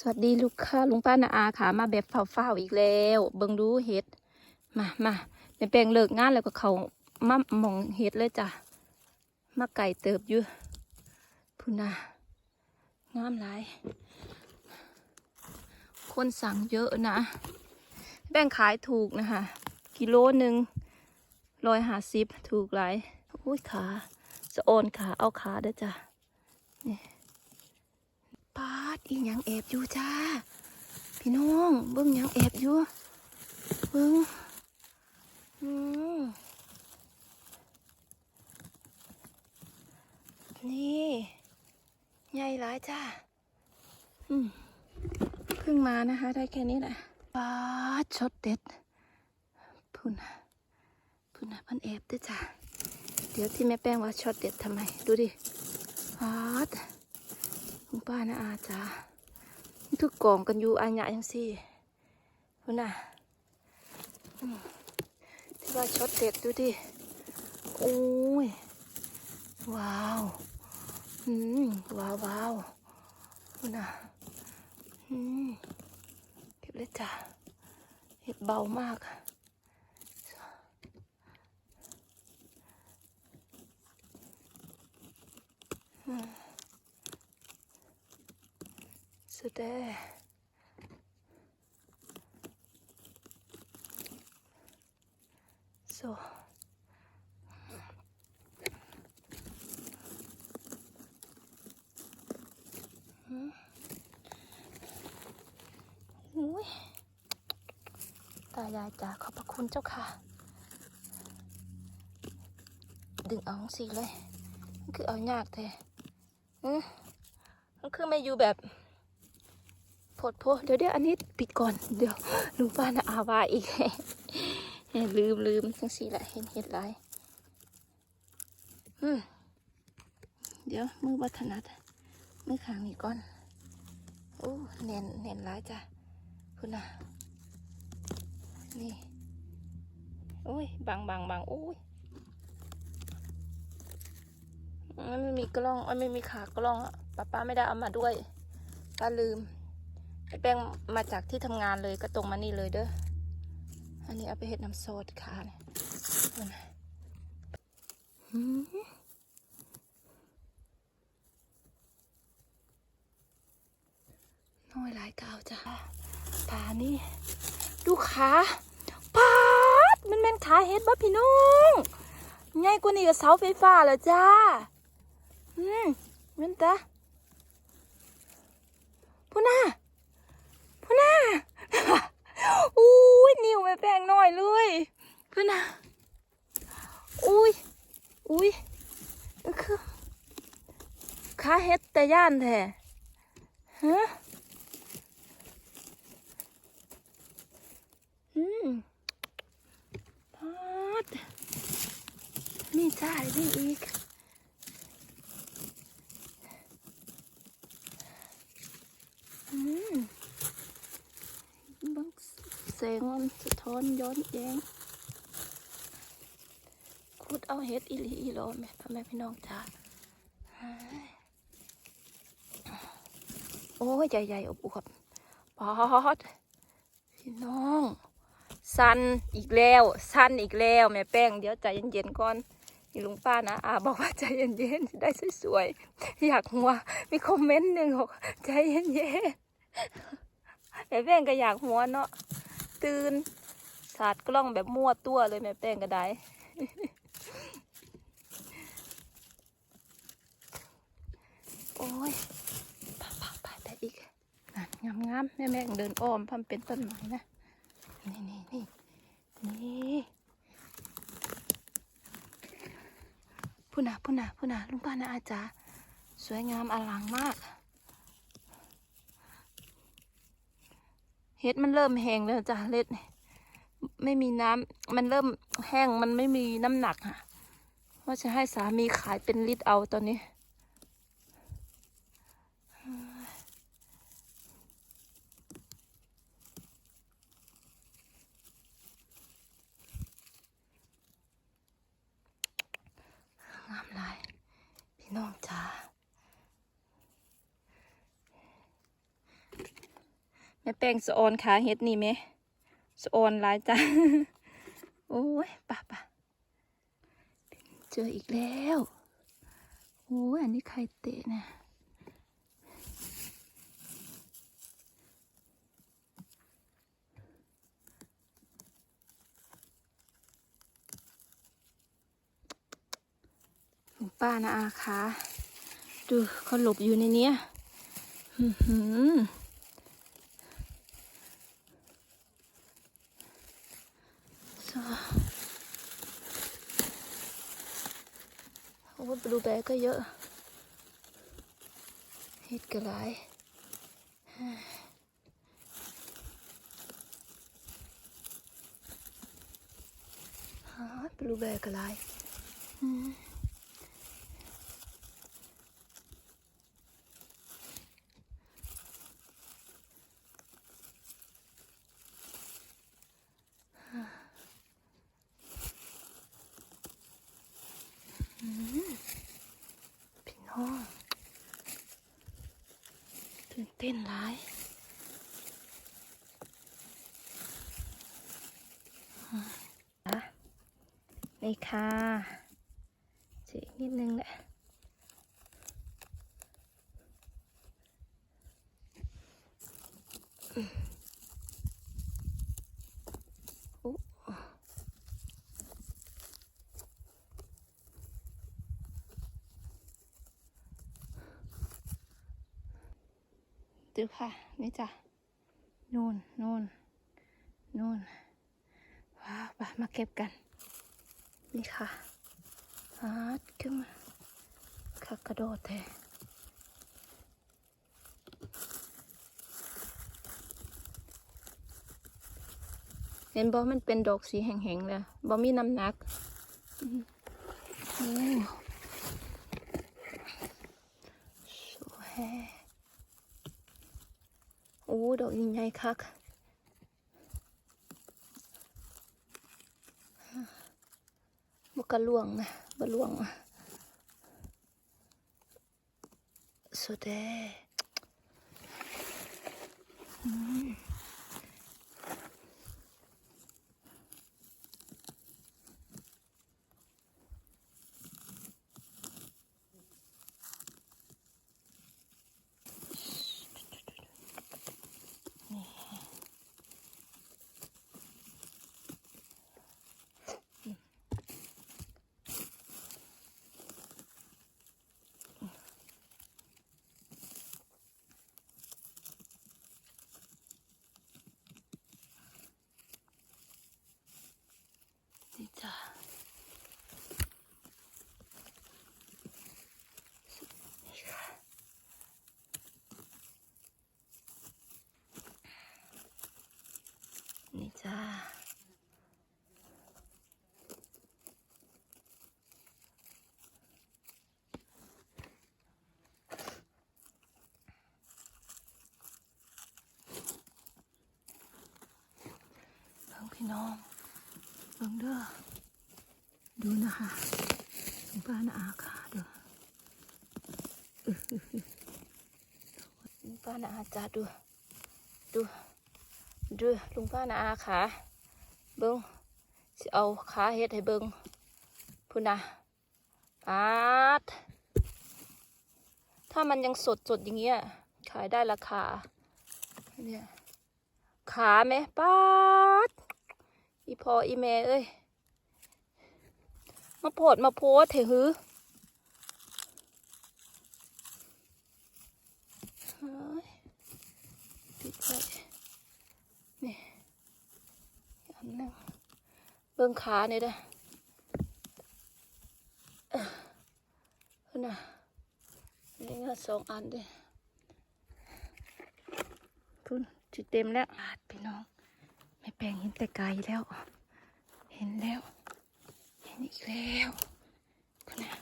สวัสดีลูกค้าลุงป้านาอาค่ะมาแบบเฝ้าๆอีกแล้ว เบิ่งดูเห็ดมามาแม่แปลงเลิกงานแล้วก็เขามามองเห็ดเลยจ้ะมาไก่เติบอยู่พูน่ะงามหลาย คนสั่งเยอะนะแบ่งขายถูกนะคะกิโลหนึ่งร้อยห้าสิบถูกหลายอุ้ยขาสะโอนขาเอาขาเด้อจ้ะ ปาดอีหยังแอบอยู่จ้า พี่น้องเบิ้งหยังแอบอยู่เบิ้งอืมนี่ใหญ่หลายจ้าอืมเพิ่งมานะคะ ได้แค่นี้แหละปาดช็อตเด็ดพุ่นพุ่นพันแอบด้วยจ้าเดี๋ยวที่แม่แป้งว่าช็อตเด็ดทำไม ดูดิปาด คุณป้านะอาจ้าทุกกองกันอยู่อาญะยังสิคุณน่ะที่ว่าช็อตเด็ดดูดิโอ้ย ว้าวอืมว้าวว้าวคุณน่ะอืมเก็บเลยจ้ะเห็ดเบามากอืม สุดแด้โซ อุ้ย ตายายจ๋าขอบพระคุณเจ้าค่ะ ดึงเอาสิเลย มันคือเอายากแท้อืมมันคือไม่อยู่แบบ ดโพเดี๋ยวเดี๋ยวอันนี้ปิดก่อน เดี๋ยวลุงป้านะอาวาอีก ลืมลืมทั้งสี่แหละเห็นเห็ดไรเดี๋ยวมือบัถนัดมือขางนี่ก่อน โอ้เน่นเน่นร้ายจ้ะคุณน่ะ นี่ โอ้ยบางบางบางโอ้ยมันไม่มีกล้องมันไม่มีขากล้องอะป้าป้าไม่ได้เอามาด้วยป้าลืม แป้งมาจากที่ทำงานเลยก็ตรงมานี่เลยเด้อ อันนี้เอาไปเห็ดน้ำโซดค่ะเนี่ยเอามาหืมน้อยหลายกาวจ้าตานี่ดูขาปาดมันเป็นขาเห็ดบ่พี่น้องใหญ่กว่านี้กับเสาไฟฟ้าแล้วจ้า อืมเว้นตาพูน่า พ่อน่าอุ้ยนิ้วแม่แป้งหน้อยเลยพ่อน่าอุ้ยอุ้ยคือขาเฮ็ดแต่ย่านแท้ฮะอืมพอดนี่จ้านี่อีกอืม บังแสงมันสะท้อนย้อนแย้งขุดเอาเห็ดอีหลีอีหลอแม่พ่อแม่พี่น้องจ้าเฮ้ยโอ้ยใหญ่ๆอบอวบปอดพี่น้อง สันอีกแล้ว สันอีกแล้ว แม่แป้งเดี๋ยวใจเย็นๆก่อนนี่ลุงป้านะอาบอกว่าใจเย็นๆได้สวยๆอยากหัวมีคอมเมนต์หนึ่งบอกใจเย็นๆ แม่แป้งก็อยากหัวเนาะตื่นสาดกล้องแบบมั่วตัวเลยแม่แป้งก็ได้โอ้ยปาปาปาแต่อีกงามงามแม่แม่งเดินอ้อมพัมเป็นต้นไม้นะ นี่นี่นี่นี่พูน่ะพูน่ะพูน่ะลุงป้านะอาจารย์สวยงามอลังมาก เฮ็ดมันเริ่มแห้งแล้วจ้ะเล็ดไม่มีน้ำมันเริ่มแห้งมันไม่มีน้ำหนักอะว่าจะให้สามีขายเป็นลิตรเอาตอนนี้งามลายพี่น้องจ้า ม่แป้งสะออนขาเฮ็ดนี่ไหมสะออนหลายจ้ะโอ้ยป่ะป่ะเจออีกแล้วโอ้ยอันนี้ไข่เตะนะป้านะอาคะดูเขาหลบอยู่ในเนี้ยอื้อหือสอ ลูแบร์ก็เยอะเห็ดก็หลายฮะบลูแบร์กระไรอืม ตื่นเต้นหลายนี่ค่ะเสียนิดนึงแหละ ดูค่ะ นี่จ้ะนู่นนู่นนู่นว้าวไปมาเก็บกัน นี่ค่ะฮาร์ดขึ้นมาขากระโดดแท้เห็นบอมันเป็นดอกสีแห้งๆเลยบอมีน้ำหนักโอ้สวย ดอกยิ่งใหญ่คักบกระลวงนะบะลวงสุดเด้ น้องเบิ่งเด้อดูนะคะลุงป้านาอาค่ะดูลุงป้านาอาจ้าดู ดู ดูลุงป้านาอาขาเบิ้งสิเอาขาเฮ็ดให้เบิ้งพูดนะปาดถ้ามันยังสดสดอย่างเงี้ยขายได้ราคาเนี่ยขาไหมปาด อีพออีแม่เอ้ย มาโพดมาโพสเถอะฮือเฮ้ยปิดไว้นี่ยอันนึงเบิ่งขาเนี่ยเด้อเอ้อเพิ่นน่ะนี่ก็สองอันเด้อพุ่นจิเต็มแล้วอาดพี่น้อง ไม่ แปลงเห็นแต่ไกลแล้ว เห็นแล้ว เห็นอีกแล้วคุณนะ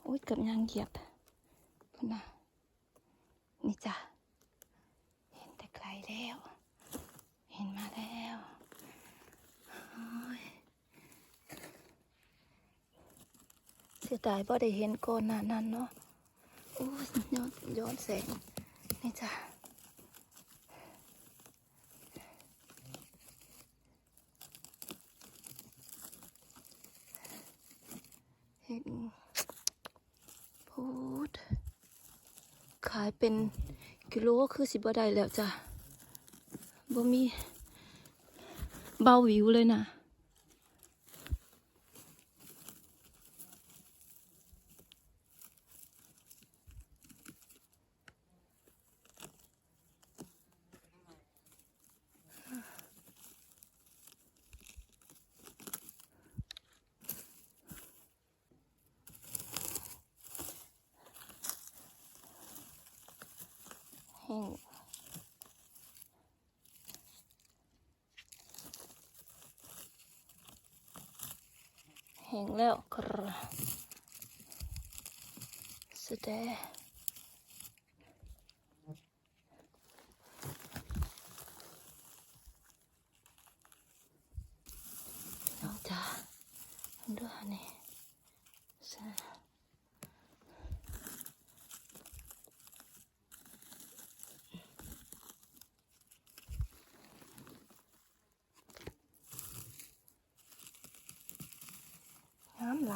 โอ้ยเกับยางเหยียบคุณนะนี่จ้ะเห็นแต่ไกลแล้ว เห็นมาแล้วโอ้ยเสียดายบ่ได้เห็นก่อนหน้านั้นเนาะโอ้ยย้อนย้อนแสงนี่จ้ะ ขายเป็นกิโลก็คือสิบ่ได้แล้วจ้ะบ่มีเบาวิวเลยนะแห้ง แห้งแล้วครับสุดแท้น้องจ้าดูอันนี้ซะ น้ำไหล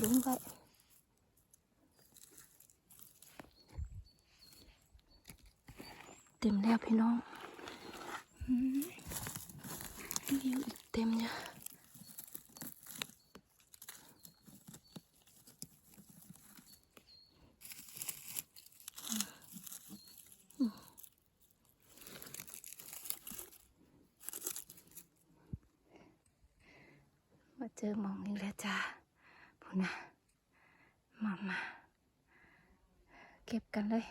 ลุ้งไว้ เต็มแล้วพี่น้องอืมยังอีกเต็มเนี่ยมา เจอหมองนี่แล้วจ้าพูนะมามา เก็บกันเลย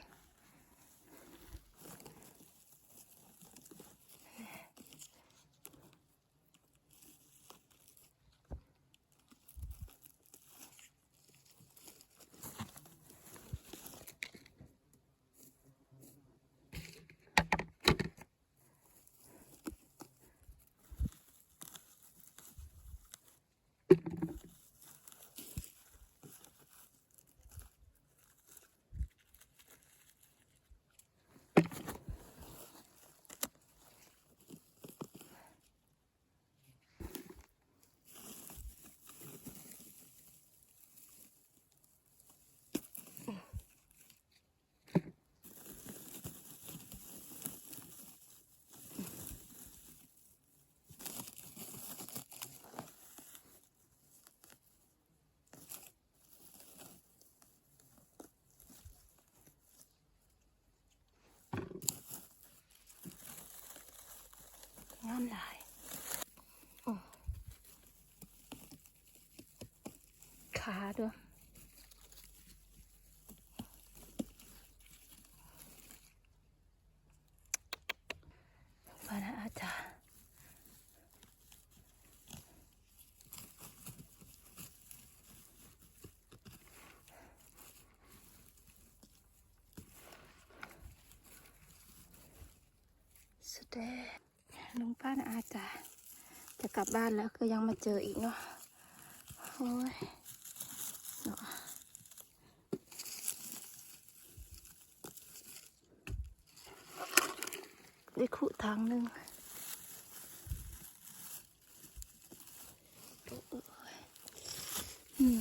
ขาด้วยมานะอาจารย์สุดแท้ลุงป้านะอาจารย์จะกลับบ้านแล้วก็ยังมาเจออีกเนาะโอ้ยเนาะได้ขุ ทางหนึ่งอืม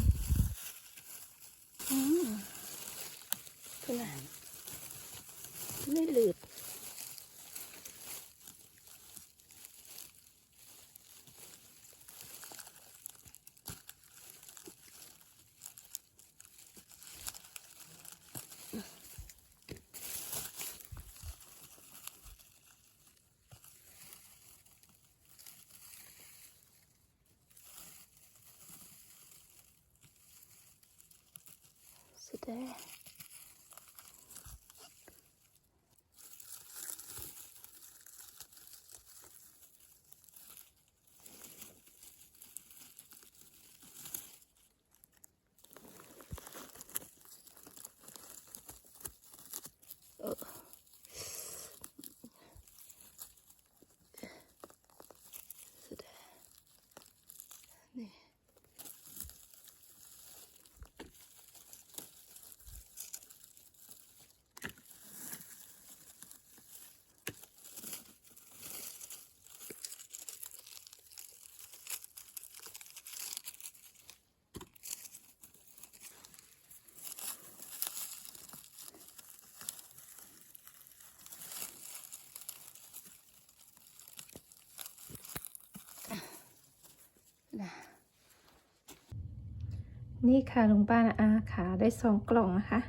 นี่ค่ะลุงป้านะอาขาได้สองกล่องนะคะ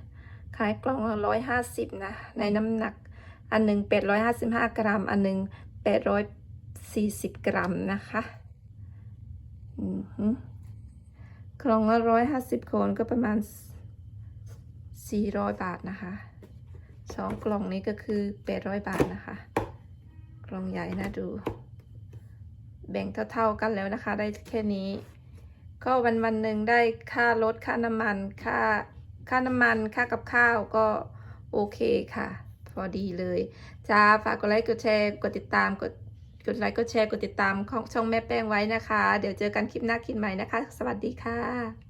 ขายกล่องละร้อยห้าสิบนะ ในน้ำหนักอันหนึ่งแปดร้อยห้าสิบห้ากรัม อันหนึ่งแปดร้อยสี่สิบกรัมนะคะกล่องละร้อยห้าสิบคนก็ประมาณสี่ร้อยบาทนะคะสองกล่องนี้ก็คือแปดร้อยบาทนะคะ กล่องใหญ่นะดู แบ่งเท่าๆกันแล้วนะคะ ได้แค่นี้ ก็วันวันๆหนึ่งได้ค่ารถค่าน้ำมันค่าค่าน้ำมันค่ากับข้าวก็โอเคค่ะ พอดีเลยจ้าฝากกดไลค์กดแชร์กดติดตามกดกดไลค์กดแชร์กดติดตามของช่องแม่แป้งไว้นะคะ เดี๋ยวเจอกันคลิปหน้าคลิปใหม่นะคะ สวัสดีค่ะ